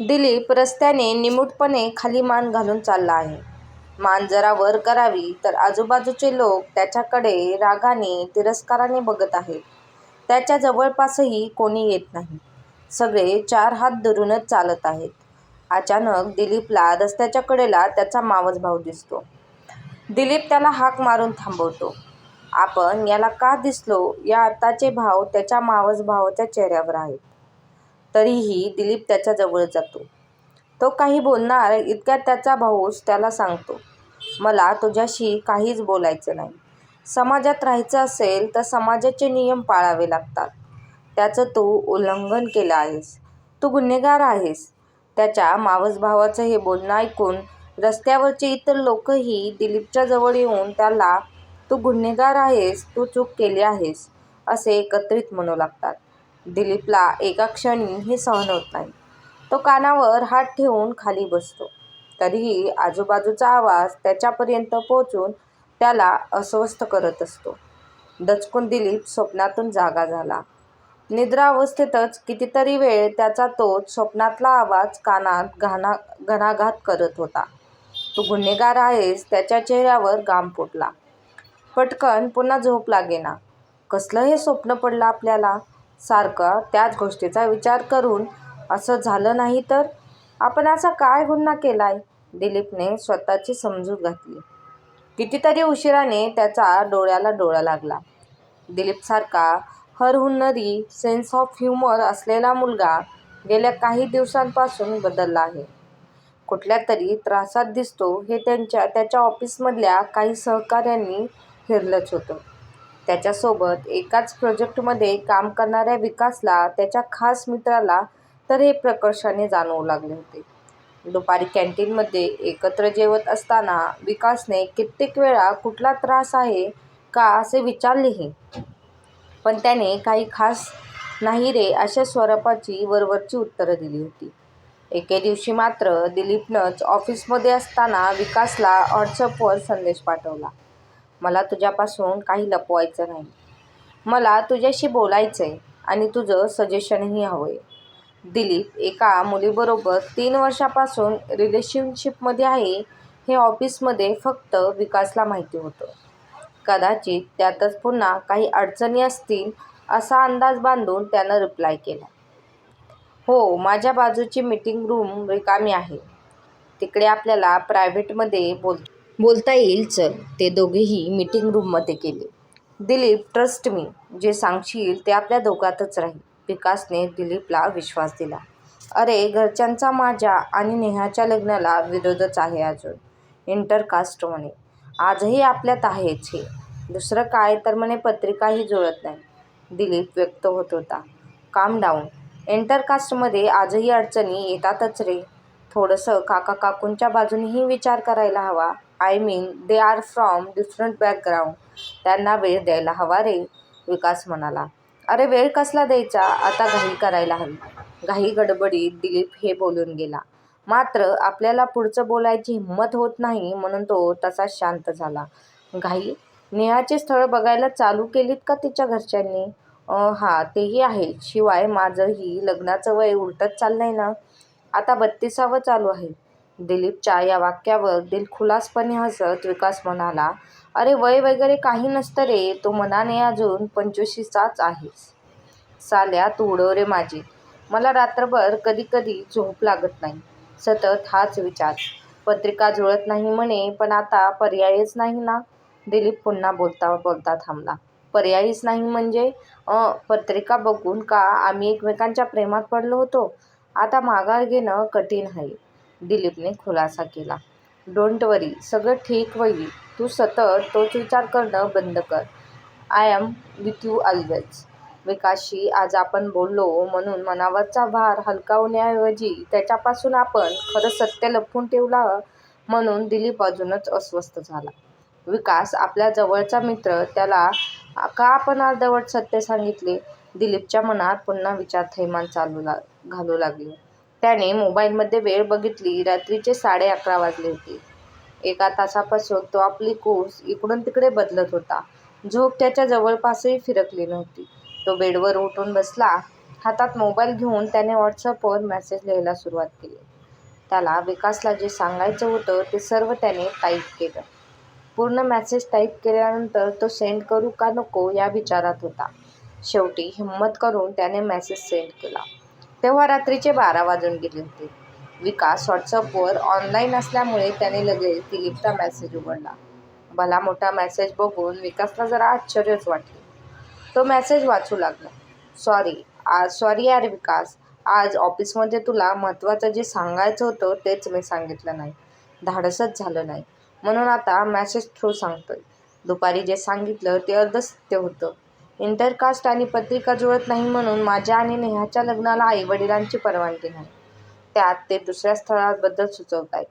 दिलीप रस्त्याने निमूटपणे खाली मान घालून चालला आहे. मान जरा वर करावी तर आजूबाजूचे लोक त्याच्याकडे रागाने, तिरस्काराने बघत आहेत. त्याच्या जवळपासही कोणी येत नाही. सगळे चार हात धरूनच चालत आहेत. अचानक दिलीपला रस्त्याच्या कडेला त्याचा मावस भाऊ दिसतो. दिलीप त्याला हाक मारून थांबवतो. आपण याला का दिसलो या अर्थाचे भाव त्याच्या मावस भावाच्या चेहऱ्यावर आहेत. तरीही दिलीप त्याच्याजवळ जातो. तो काही बोलणार इतक्यात त्याचा भाऊच त्याला सांगतो, मला तुझ्याशी काहीच बोलायचं नाही. समाजात राहायचं असेल तर समाजाचे नियम पाळावे लागतात. त्याचं तू उल्लंघन केलं आहेस. तू गुन्हेगार आहेस. त्याच्या मावसभावाचं हे बोलणं ऐकून रस्त्यावरचे इतर लोकही दिलीपच्या जवळ येऊन त्याला तू गुन्हेगार आहेस, तू चूक केली आहेस, असे एकत्रित म्हणू लागतात. दिलीपला एका क्षणी हे सहन होत नाही. तो कानावर हात ठेवून खाली बसतो. तरीही आजूबाजूचा आवाज त्याच्यापर्यंत पोहोचून त्याला अस्वस्थ करत असतो. दचकून दिलीप स्वप्नातून जागा झाला. निद्रावस्थेतच कितीतरी वेळ त्याचा तोच स्वप्नातला आवाज कानात घणाघात करत होता. तू गुन्हेगार आहेस त्याच्या चेहऱ्यावर घाम फुटला. पटकन पुन्हा झोप लागेना. कसलं हे स्वप्न पडलं आपल्याला? सारखा त्याच गोष्टीचा विचार करून असं झालं नाही तर? आपण असा काय गुन्हा केलाय? दिलीपने स्वतःची समजूत घातली. कितीतरी उशिराने त्याचा डोळ्याला डोळा लागला. दिलीपसारखा हरहुन्नरी, सेन्स ऑफ ह्युमर असलेला मुलगा गेल्या काही दिवसांपासून बदलला आहे. कुठल्या तरी त्रासात दिसतो हे त्यांच्या त्याच्या ऑफिसमधल्या काही सहकाऱ्यांनी हिरलंच होतं. त्याच्यासोबत एकाच प्रोजेक्टमध्ये काम करणाऱ्या विकासला, त्याच्या खास मित्राला तर हे प्रकर्षाने जाणवू लागले होते. दुपारी कॅन्टीनमध्ये एकत्र जेवत असताना विकासने कित्येक वेळा कुठला त्रास आहे का असे विचारलेही. पण त्याने काही खास नाही रे अशा स्वरूपाची वरवरची उत्तरं दिली होती. एके दिवशी मात्र दिलीपनंच ऑफिसमध्ये असताना विकासला व्हॉट्सअपवर संदेश पाठवला. मला तुझ्यापासून काही लपवायचं नाही. मला तुझ्याशी बोलायचं आहे आणि तुझं सजेशनही हवंय. दिलीप एका मुलीबरोबर तीन वर्षापासून रिलेशनशिपमध्ये आहे हे ऑफिसमध्ये फक्त विकासला माहिती होतं. कदाचित त्यातच पुन्हा काही अडचणी असतील असा अंदाज बांधून त्यानं रिप्लाय केला. हो माझ्या बाजूची मीटिंग रूम रिकामी आहे. तिकडे आपल्याला प्रायव्हेटमध्ये बोलता येईल चल. ते दोघेही मीटिंग रूममध्ये गेले. दिलीप ट्रस्ट मी, जे सांगशील ते आपल्या दोघातच राहील. विकासने दिलीपला विश्वास दिला. अरे घरच्यांचा माझ्या आणि नेहाच्या लग्नाला विरोधच आहे अजून. इंटरकास्ट म्हणे. आजही आपल्यात आहेच हे. दुसरं काय तर म्हणे पत्रिकाही जुळत नाही. दिलीप व्यक्त होत होता. काम डाऊन. इंटरकास्टमध्ये आजही अडचणी येतातच रे. थोडंसं काका-काकूंच्या बाजूनेही विचार करायला हवा. I mean they are from different background. त्यांना वेळ द्यायला हवा रे, विकास म्हणाला. अरे वेळ कसला द्यायचा, आता घाई करायला हवी. घाई-गडबडीत दिलीप हे बोलून गेला. मात्र आपल्याला पुढचं बोलायची हिंमत होत नाही म्हणून तो तसाच शांत झाला. घाई? नेहाचे स्थळ बघायला चालू केलीत का तिच्या घरच्यांनी? हा हां तेही आहे. शिवाय माझंही लग्नाचं वय उलटत चाललंय ना. आता बत्तीसावं चालू आहे. दिलीपच्या या वाक्यावर दिलखुलासपणे हसत विकास म्हणाला, अरे वय वगैरे काही नसतं रे. तो मनाने अजून पंचवीशीचाच आहेस. साल्या तू उडव रे माझी. मला रात्रभर कधी कधी झोप लागत नाही. सतत हाच विचार. पत्रिका जुळत नाही म्हणे पण आता पर्यायच नाही ना. दिलीप पुन्हा बोलता बोलता थांबला. पर्यायच नाही म्हणजे? पत्रिका बघून का आम्ही एकमेकांच्या प्रेमात पडलो होतो. आता माघार घेणं कठीण आहे. दिलीपने खुलासा केला. Don't worry. सगळं ठीक व्हयी. तू सतत तोच विचार करणं बंद कर. I am with you always. विकासशी आज आपण बोललो म्हणून मनावरचा भार हलका होण्याऐवजी त्याच्यापासून आपण खरं सत्य लपवून ठेवला म्हणून दिलीप अजूनच अस्वस्थ झाला. विकास आपल्या जवळचा मित्र त्याला का आपण अर्धवट सत्य सांगितले? दिलीपच्या मनात पुन्हा विचार थैमान घालू लागले. त्याने मोबाईलमध्ये वेळ बघितली. रात्रीचे साडे अकरा वाजले होते. एका तासापासून तो आपली कोस इकडून तिकडे बदलत होता. झोप त्याच्या जवळपासही फिरकली नव्हती. तो बेडवर उठून बसला. हातात मोबाईल घेऊन त्याने व्हॉट्सअपवर मेसेज लिहायला सुरुवात केली. त्याला विकासला जे सांगायचं होतं ते सर्व त्याने टाईप केलं. पूर्ण मेसेज टाईप केल्यानंतर तो सेंड करू का नको या विचारात होता. शेवटी हिंमत करून त्याने मेसेज सेंड केला. तेव्हा रात्रीचे बारा वाजून गेले होते. विकास व्हॉट्सअपवर ऑनलाईन असल्यामुळे त्याने लगेच दिलीपचा मेसेज उघडला. भला मोठा मेसेज बघून विकासला जरा आश्चर्यच वाटले. तो मेसेज वाचू लागला. सॉरी आज सॉरी यार विकास. आज ऑफिसमध्ये तुला महत्त्वाचं जे सांगायचं होतं तेच मी सांगितलं नाही. धाडसच झालं नाही. म्हणून आता मेसेज थ्रू सांगतोय. दुपारी जे सांगितलं ते अर्धसत्य होतं. इंटरकास्ट आणि पत्रिका जुळत नाही म्हणून माझ्या आणि नेहाच्या लग्नाला आईवडिलांची परवानगी नाही. त्यात ते दुसऱ्या स्थळाबद्दल सुचवत आहेत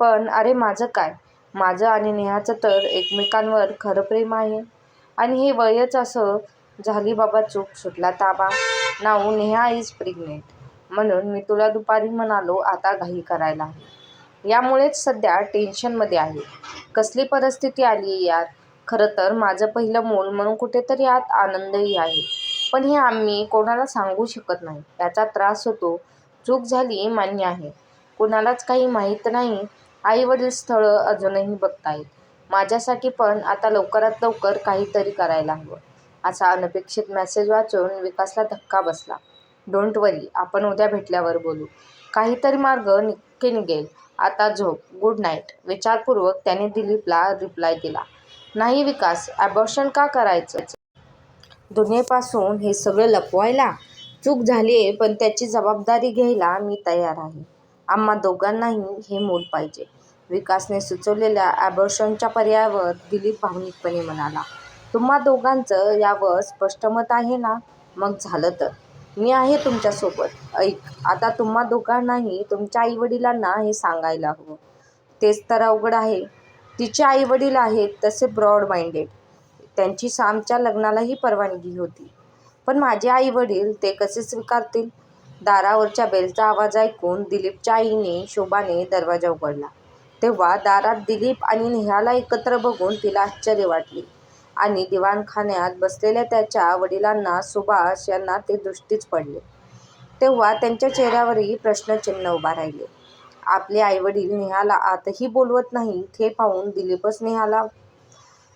पण अरे माझं काय? माझं आणि नेहाचं तर एकमेकांवर खरं प्रेम आहे. आणि हे वयच असं. झाली बाबा चूक, सुटला ताबा. नाऊ नेहा इज प्रेग्नेंट म्हणून मी तुला दुपारी म्हणालो आता घाई करायला यामुळेच सध्या टेन्शनमध्ये आहे. कसली परिस्थिती आली यात खरं तर माझं पहिलं मूल म्हणून कुठेतरी आत आनंदही आहे. पण हे आम्ही कोणाला सांगू शकत नाही. याचा त्रास होतो. चूक झाली मान्य आहे. कुणालाच काही माहीत नाही. आईवडील स्थळं अजूनही बघतायत. माझ्यासाठी पण आता लवकरात लवकर काहीतरी करायला हवं. असा अनपेक्षित मेसेज वाचून विकासला धक्का बसला. Don't worry. आपण उद्या भेटल्यावर बोलू. काहीतरी मार्ग नक्की निघेल. आता झोप. Good night. विचारपूर्वक त्याने दिलीपला रिप्लाय दिला. नाही विकास. ॲबॉर्शन का करायचं? दुनियेपासून हे सगळं लपवायला? चूक झालीय पण त्याची जबाबदारी घ्यायला मी तयार आहे. आम्हा दोघांनाही हे मूल पाहिजे. विकासने सुचवलेल्या ॲबॉर्शनच्या पर्यायावर दिलीप भावनिकपणे म्हणाला. तुम्हा दोघांचं यावर स्पष्ट मत आहे ना? मग झालं तर. मी आहे तुमच्यासोबत. ऐक, आता तुम्हा दोघांनाही तुमच्या आईवडिलांना हे सांगायला हवं. तेच तर अवघड आहे. तिचे आईवडील आहेत तसे ब्रॉड माइंडेड. त्यांची सामच्या लग्नालाही परवानगी होती. पण माझे आईवडील ते कसे स्वीकारतील? दारावरच्या बेलचा आवाज ऐकून दिलीपच्या आईने शोभाने दरवाजा उघडला. तेव्हा दारात दिलीप आणि नेहाला एकत्र बघून तिला आश्चर्य वाटले. आणि दिवाणखान्यात बसलेल्या त्याच्या वडिलांना सुभाष यांना ते दृष्टीच पडले. तेव्हा त्यांच्या चेहऱ्यावरही प्रश्नचिन्ह उभा राहिले. आपले आईवडील नेहाला आतही बोलवत नाही हे पाहून दिलीपच नेहाला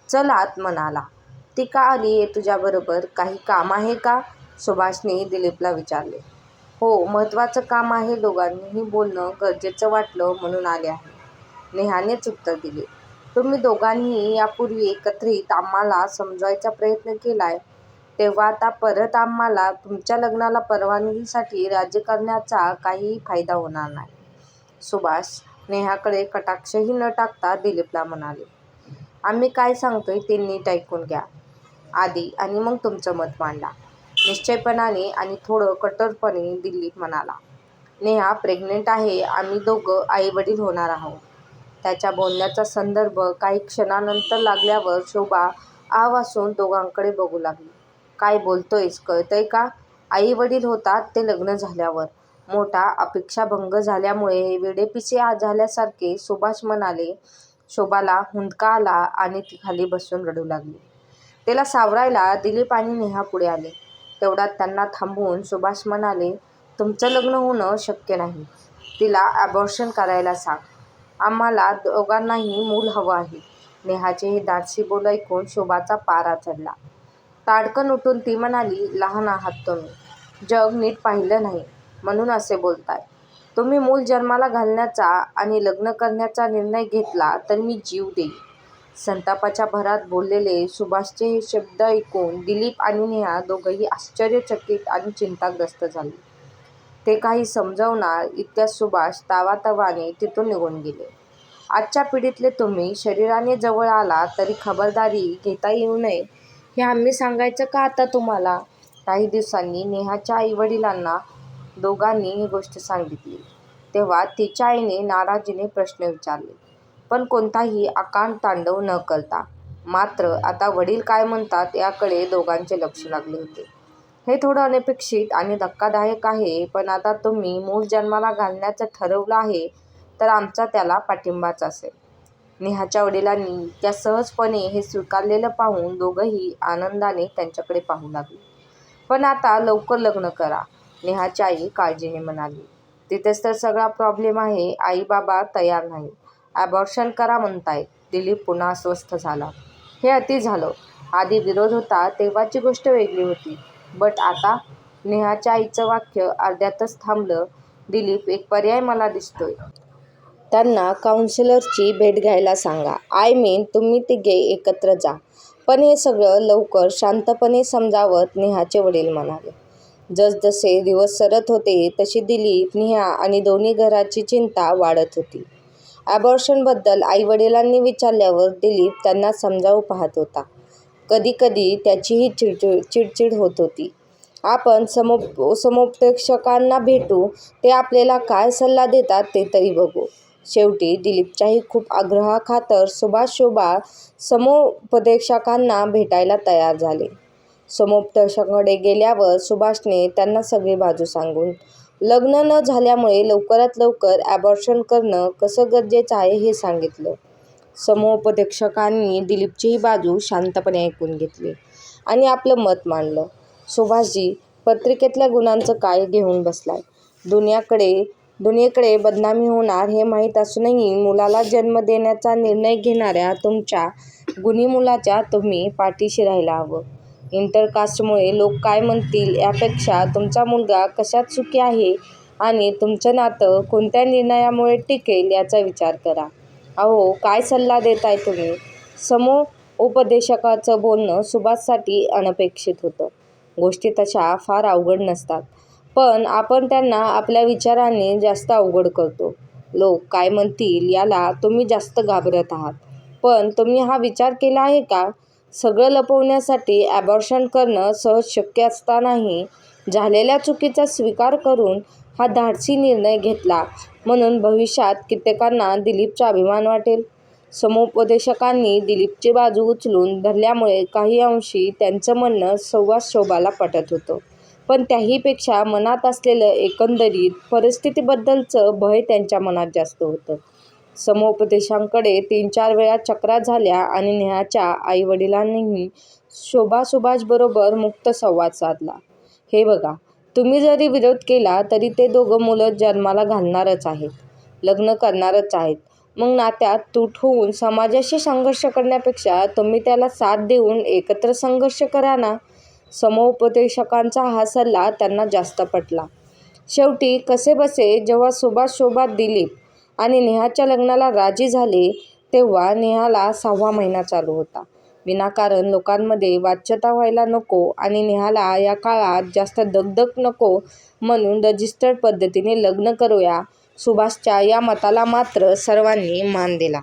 चल आत म्हणाला. ती का आली आहे तुझ्याबरोबर? काही काम आहे का? सुभाषने दिलीपला विचारले. हो, महत्त्वाचं काम आहे. दोघांनीही बोलणं गरजेचं वाटलं म्हणून आले आहे. नेहानेच उत्तर दिले. तुम्ही दोघांनी यापूर्वी एकत्रित आम्हाला समजवायचा प्रयत्न केलाय. तेव्हा आता परत आम्हाला तुमच्या लग्नाला परवानगीसाठी राज्य करण्याचा काहीही फायदा होणार नाही. सुभाष नेहाकडे कटाक्षही न टाकता दिलीपला म्हणाले. आम्ही काय सांगतोय ते नीट ऐकून घ्या आधी आणि मग तुमचं मत मांडा. निश्चयपणाने आणि थोडं कठोरपणे दिलीप म्हणाला. नेहा प्रेग्नेंट आहे. आम्ही दोघं आईवडील होणार आहोत. त्याच्या बोलण्याचा संदर्भ काही क्षणानंतर लागल्यावर शोभा आ वासून दोघांकडे बघू लागली. काय बोलतोयस कळतंय का? आईवडील होतात ते लग्न झाल्यावर. मोठा अपेक्षाभंग झाल्यामुळे वेडेपिसे झाल्यासारखे सुभाष म्हणाले. शोभाला हुंदका आला आणि ती खाली बसून रडू लागली. तिला सावरायला दिलीप आणि नेहा पुढे आले. तेवढ्यात त्यांना थांबवून सुभाष म्हणाले. तुमचं लग्न होणं शक्य नाही. तिला अबॉर्शन करायला सांग. आम्हाला दोघांनाही मूल हवं आहे. नेहाचे हे धाडसी बोल ऐकून शोभाचा पारा चढला. ताडकन उठून ती म्हणाली. लहान आहात तुम्ही. जग नीट पाहिलं नाही म्हणून असे बोलताय. तुम्ही मूल जन्माला घालण्याचा आणि लग्न करण्याचा निर्णय घेतला तर मी जीव देईन. संतापाच्या भरात बोललेले सुभाषचे हे शब्द ऐकून दिलीप आणि नेहा दोघंही आश्चर्यचकित आणि चिंताग्रस्त झाले. ते काही समजवणार इतक्यात सुभाष तावातावाने तिथून निघून गेले. आजच्या पिढीतले तुम्ही शरीराने जवळ आलात तरी खबरदारी घेता येऊ नये हे आम्ही सांगायचं का आता तुम्हाला? काही दिवसांनी नेहाच्या आईवडिलांना दोघांनी ही गोष्ट सांगितली. तेव्हा तिच्या आईने नाराजीने प्रश्न विचारले. पण कोणताही आकांडतांडव न करता. मात्र आता वडील काय म्हणतात याकडे दोघांचे लक्ष लागले होते. हे थोडं अनपेक्षित आणि धक्कादायक आहे पण आता तुम्ही मूल जन्माला घालण्याचं ठरवलं आहे तर आमचा त्याला पाठिंबाच असेल. नेहाच्या वडिलांनी त्या सहजपणे हे स्वीकारलेलं पाहून दोघंही आनंदाने त्यांच्याकडे पाहू लागले. पण आता लवकर लग्न करा नेहाची आई काळजीने म्हणाली तिथेच तर सगळा प्रॉब्लेम आहे आई बाबा तयार नाहीत. ॲबॉर्शन करा म्हणतायत. दिलीप पुन्हा अस्वस्थ झाला. हे अति झालं. आधी विरोध होता तेव्हाची गोष्ट वेगळी होती. बट आता नेहाच्या आईचं वाक्य अर्ध्यातच थांबलं. दिलीप एक पर्याय मला दिसतोय. त्यांना काउन्सिलरची भेट घ्यायला सांगा. आय मीन तुम्ही तिघे एकत्र जा. पण हे सगळं लवकर शांतपणे समजावत नेहाचे वडील म्हणाले जसजसे दिवस सरत होते तशी दिलीप नेहा आणि दोन्ही घराची चिंता वाढत होती. ॲबॉर्शनबद्दल आईवडिलांनी विचारल्यावर दिलीप त्यांना समजावू पाहत होता. कधीकधी त्याचीही चिडचिड चिडचिड होत होती. आपण समोप समुपदेशकांना भेटू ते आपल्याला काय सल्ला देतात ते तरी बघू. शेवटी दिलीपच्याही खूप आग्रहाखातर सुभाष शोभा समुपदेशकांना भेटायला तयार झाले. समुपदेशकाकडे गेल्यावर सुभाषने त्यांना सगळी बाजू सांगून लग्न न झाल्यामुळे लवकरात लवकर ॲबॉर्शन करणं कसं गरजेचं आहे हे सांगितलं. समुपदेशकांनी दिलीपचीही बाजू शांतपणे ऐकून घेतली आणि आपलं मत मांडलं. सुभाषजी पत्रिकेतल्या गुणांचं काय घेऊन बसलाय? दुनियाकडे दुनियेकडे बदनामी होणार हे माहीत असूनही मुलाला जन्म देण्याचा निर्णय घेणाऱ्या तुमच्या गुणी मुलाच्या तुम्ही पाठीशी राहायला हवं. इंटरकास्टमुळे लोक काय म्हणतील यापेक्षा तुमचा मुलगा कशात सुखी आहे आणि तुमचं नातं कोणत्या निर्णयामुळे टिकेल याचा विचार करा. अहो काय सल्ला देताय तुम्ही? समुपदेशकाचं बोलणं सुभाषसाठी अनपेक्षित होतं. गोष्टी तशा फार अवघड नसतात. पण आपण त्यांना आपल्या विचारांनी जास्त अवघड करतो. लोक काय म्हणतील याला तुम्ही जास्त घाबरत आहात. पण तुम्ही हा विचार केला आहे का? सगळं लपवण्यासाठी ॲबॉर्शन करणं सहज शक्य असतानाही झालेल्या चुकीचा स्वीकार करून हा धाडसी निर्णय घेतला. म्हणून भविष्यात कित्येकांना दिलीपचा अभिमान वाटेल. समुपदेशकांनी दिलीपची बाजू उचलून धरल्यामुळे काही अंशी त्यांचं म्हणणं सुभाष शोभाला पटत होतं. पण त्याहीपेक्षा मनात असलेलं एकंदरीत परिस्थितीबद्दलचं भय त्यांच्या मनात जास्त होतं. समुपदेशांकडे तीन चार वेळा चक्रा झाल्या आणि नेहाच्या आईवडिलांनीही शोभा सुभाषबरोबर मुक्त संवाद साधला. हे बघा तुम्ही जरी विरोध केला तरी ते दोघं मुलं जन्माला घालणारच आहेत लग्न करणारच आहेत. मग नात्यात तूट होऊन समाजाशी संघर्ष करण्यापेक्षा तुम्ही त्याला साथ देऊन एकत्र संघर्ष करा ना. समुपदेशकांचा हा सल्ला त्यांना जास्त पटला. शेवटी कसेबसे जेव्हा सुभाष शोभा दिलीप आणि नेहाच्या लग्नाला राजी झाले तेव्हा नेहाला सहावा महिना चालू होता. विनाकारण लोकांमध्ये वाच्यता व्हायला नको आणि नेहाला या काळात जास्त दगदग नको म्हणून रजिस्टर्ड पद्धतीने लग्न करूया. सुभाषच्या या मताला मात्र सर्वांनी मान दिला.